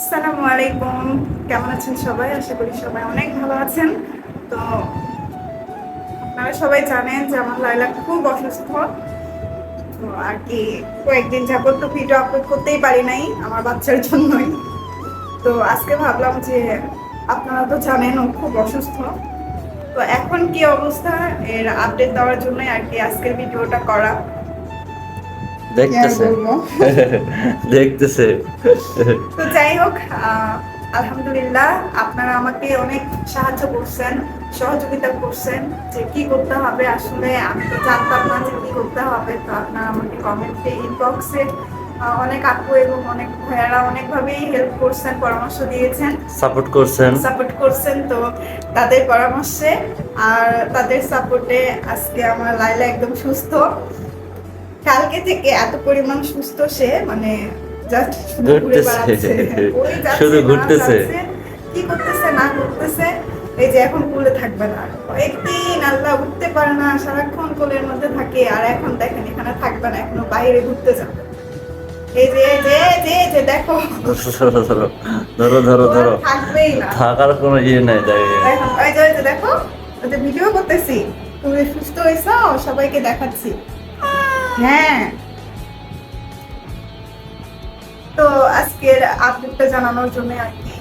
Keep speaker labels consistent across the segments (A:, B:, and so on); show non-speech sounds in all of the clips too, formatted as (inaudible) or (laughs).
A: আসসালামু আলাইকুম। কেমন আছেন সবাই? আশা করি সবাই অনেক ভালো আছেন। তো আপনারা সবাই জানেন যে আমার লাইলা খুব অসুস্থ। তো আর কি, কয়েকদিন যাবত তো ভিডিও আপলোড করতেই পারি নাই আমার বাচ্চার জন্যই। তো আজকে ভাবলাম যে আপনারা তো জানেন ও খুব অসুস্থ। তো এখন কি অবস্থা? এর আপডেট দেওয়ার জন্যই আর কি আজকের ভিডিওটা করা।
B: দেখতেছে? (laughs) দেখতেছে।
A: তো যাই হোক আলহামদুলিল্লাহ আপনারা আমাকে অনেক সাহায্য করছেন সহযোগিতা করছেন যে কি করতে হবে। আসলে আমি তো জানতাম না যে কি করতে হবে। তো আপনারা আমাকে কমেন্টে ইনবক্সে অনেক আপু এবং অনেক ভাইয়ারা অনেকভাবেই হেল্প করছেন পরামর্শ দিয়েছেন।
B: সাপোর্ট করছেন।
A: সাপোর্ট করছেন তো তাদের পরামর্শে আর তাদের সাপোর্টে আজকে আমার লাইলা একদম সুস্থ। কালকে থেকে এত পরিমাণ সুস্থ সে মানে জাস্ট শুধু ঘুরে
B: ঘুরতেছে।
A: বেড়াচ্ছে। (laughs)
B: শুধু ঘুরতেছে।
A: কি করতেছে না করতেছে এই যে এখন কোলে থাকবে না। কয়েকদিন আল্লাহ উঠতে পারে না সারাক্ষণ কোলের মধ্যে থাকে আর এখন দেখেন এখানে থাকবে না এখনও বাইরে ঘুরতে যাবে। এই যে যে যে যে দেখো।
B: ধরো ধরো ধরো ধরো। ধরো
A: থাকবেই না।
B: থাকার কোনো ইয়ে নাই
A: দেখো ওই যে দেখো ওই যে ভিডিও করতেছি। তুমি সুস্থ হয়েছো সবাইকে দেখাচ্ছি। হ্যাঁ। তো আজকের আপডেটটা জানানোর জন্য আর কি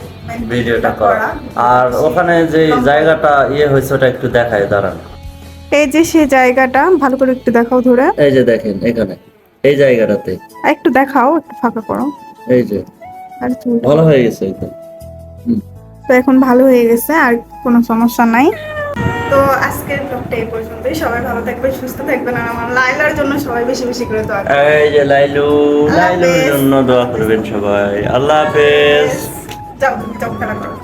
B: ভিডিওটা করা। আর ওখানে যে জায়গাটা ইয়ে হয়েছে ওটা একটু দেখায় দাঁড়ান।
A: এই যে সেই জায়গাটা ভালো করে একটু দেখাও ধরে।
B: এই যে দেখেন এখানে। এই জায়গাটাতে।
A: একটু দেখাও একটু ফাঁকা করো।
B: এই যে।
A: আর
B: ভালো হয়ে গেছে
A: তো এখন ভালো হয়ে গেছে আর কোনো সমস্যা নাই। তো আজকের ব্লগটা এই পর্যন্তই। সবাই ভালো থাকবেন সুস্থ থাকবেন আর আমার লাইলার জন্য সবাই বেশি বেশি করে দোয়া।
B: এই যে লাইলু লাইলুর জন্য দোয়া করবেন সবাই। আল্লাহ হাফেজ।
A: যাও যাও খেলা করো